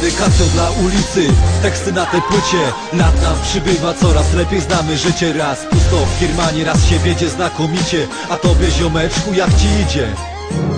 dedykacją dla ulicy. Teksty na tej płycie Lat nam przybywa, coraz lepiej. Znamy życie Raz pusto w firmanie, raz się wiedzie znakomicie. A tobie ziomeczku jak ci idzie?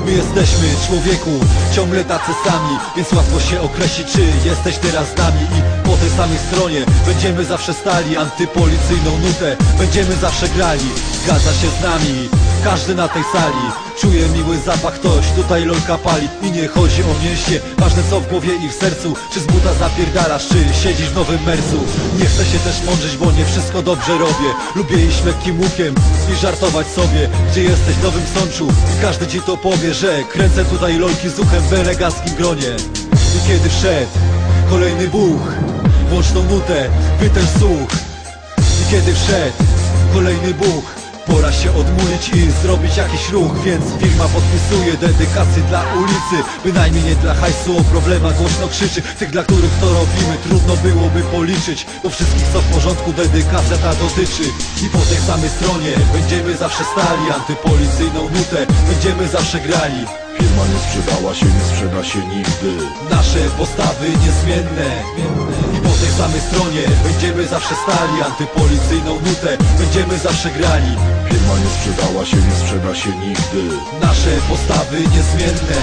My jesteśmy człowieku, ciągle tacy sami Więc łatwo się określić, czy jesteś teraz z nami. I po tej samej stronie będziemy zawsze stali Antypolicyjną nutę. Będziemy zawsze grali Zgadza się z nami, każdy na tej sali Czuje miły zapach, ktoś tutaj lolka pali I nie chodzi o mieście, ważne co w głowie i w sercu. Czy z buta zapierdalasz, czy siedzisz w nowym mercu. Nie chcę się też mądrzyć, bo nie wszystko dobrze robię. Lubię iść lekkim łukiem i żartować sobie. Gdzie jesteś w nowym sączu? Każdy ci to powie Że kręcę tutaj lolki z uchem w eleganckim gronie. I kiedy wszedł kolejny buch Włącz tą nutę, wytęż słuch. I kiedy wszedł kolejny Bóg Pora się odmulić i zrobić jakiś ruch Więc firma podpisuje dedykację dla ulicy. Bynajmniej nie dla hajsu, o problemach głośno krzyczy. Tych, dla których to robimy, trudno byłoby policzyć. Bo wszystkich co w porządku, dedykacja ta dotyczy. I po tej samej stronie będziemy zawsze stali Antypolicyjną nutę będziemy zawsze grali. Firma nie sprzedała się, nie sprzeda się nigdy. Nasze postawy niezmienne po tej samej stronie. Będziemy zawsze stali Antypolicyjną nutę. Będziemy zawsze grali. Firma nie sprzedała się, nie sprzeda się nigdy. Nasze postawy niezmienne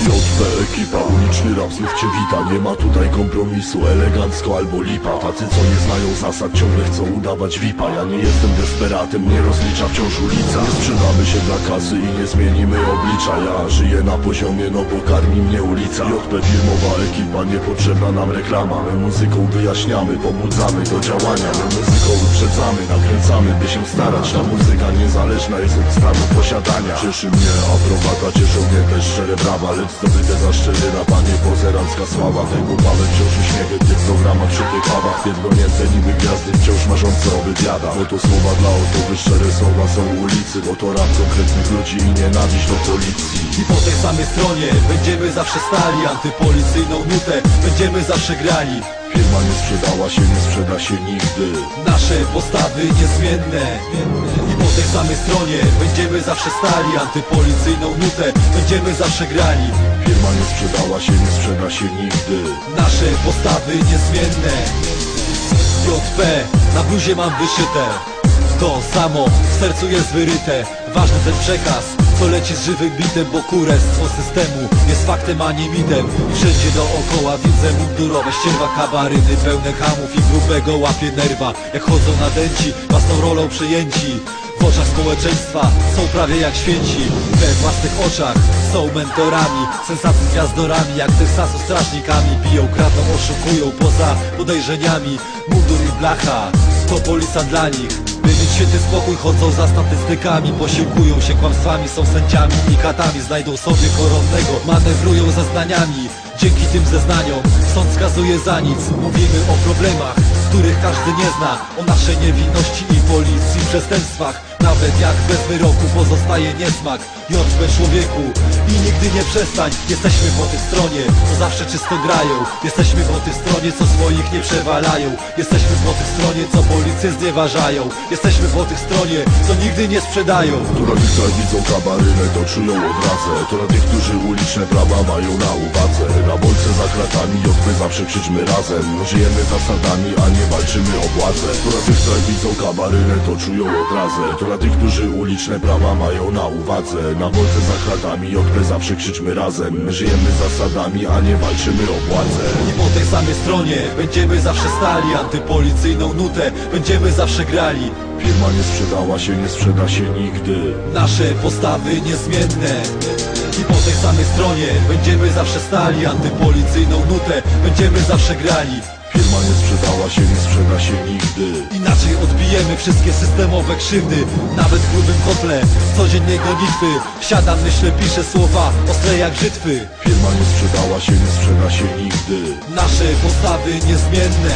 JP ekipa, uliczny rap znów cię wita. Nie ma tutaj kompromisu, elegancko albo lipa. Tacy co nie znają zasad ciągle chcą udawać VIPa Ja nie jestem desperatem, nie rozlicza wciąż ulica. Nie sprzedamy się dla kasy i nie zmienimy oblicza. Ja żyję na poziomie, no bo karmi mnie ulica. JP firmowa ekipa, niepotrzebna nam reklama. My muzyką wyjaśniamy, pobudzamy do działania. My muzyką uprzedzamy, nakręcamy by się starać. Ta muzyka niezależna jest od stanu posiadania. Cieszy mnie aprobata, cieszą mnie też szczere brawa Lecz zdobyte za szczery rap, a nie pozerancka sława Tego bałem wciąż uśmiechy w tych programach przy tych Pierdolnięte niby gwiazdy wciąż marzące o Bo to słowa dla osoby, szczere słowa są ulicy Bo to rap konkretnych ludzi i nienawiść do policji. I po tej samej stronie będziemy zawsze stali Antypolicyjną nutę będziemy zawsze grali Firma nie sprzedała się, nie sprzeda się nigdy. Nasze postawy niezmienne. I po tej samej stronie będziemy zawsze stali. Antypolicyjną nutę będziemy zawsze grali. Firma nie sprzedała się, nie sprzeda się nigdy. Nasze postawy niezmienne. JP, na bluzie mam wyszyte. To samo, w sercu jest wyryte. Ważny ten przekaz, co leci z żywym bitem Bo kurestwo systemu jest faktem, a nie mitem. I wszędzie dookoła widzę mundurowe ścierwa Kabaryny pełne hamów i grubego łapie nerwa. Jak chodzą na dęci, własną rolą przejęci. W oczach społeczeństwa są prawie jak święci. We własnych oczach są mentorami Sensacji gwiazdorami Jak Teksasu strażnikami. Biją, kradną, oszukują poza podejrzeniami. Mundur i blacha To polisa dla nich święty spokój chodzą za statystykami Posiłkują się kłamstwami, są sędziami i katami Znajdą sobie koronnego, manewrują zeznaniami. Dzięki tym zeznaniom sąd skazuje za nic. Mówimy o problemach, których każdy nie zna O naszej niewinności i policji przestępstwach Nawet jak bez wyroku pozostaje niesmak. JP człowieku i nigdy nie przestań. Jesteśmy po tej stronie, co zawsze czysto grają. Jesteśmy po tej stronie, co swoich nie przewalają. Jesteśmy po tej stronie, co policję znieważają. Jesteśmy po tej stronie, co nigdy nie sprzedają. Dla tych widzą kabarynę to czują odrazę To dla tych, którzy uliczne prawa mają na uwadze. Na bolce za kratami JP zawsze krzyczmy razem. Żyjemy zasadami, a nie walczymy o władzę. Dla tych widzą kabarynę to czują odrazę dla tych, którzy uliczne prawa mają na uwadze. Na bolce za kratami JP zawsze krzyczmy razem. Żyjemy zasadami, a nie walczymy o władzę. I po tej samej stronie będziemy zawsze stali. Antypolicyjną nutę będziemy zawsze grali. Firma nie sprzedała się, nie sprzeda się nigdy. Nasze postawy niezmienne. I po tej samej stronie będziemy zawsze stali. Antypolicyjną nutę będziemy zawsze grali. Firma nie sprzedała się, nie sprzeda się nigdy Wszystkie systemowe krzywdy Nawet w grubym kotle codziennej gonitwy. Siadam, myślę, piszę słowa ostre jak brzytwy Firma nie sprzedała się, nie sprzeda się nigdy. Nasze postawy niezmienne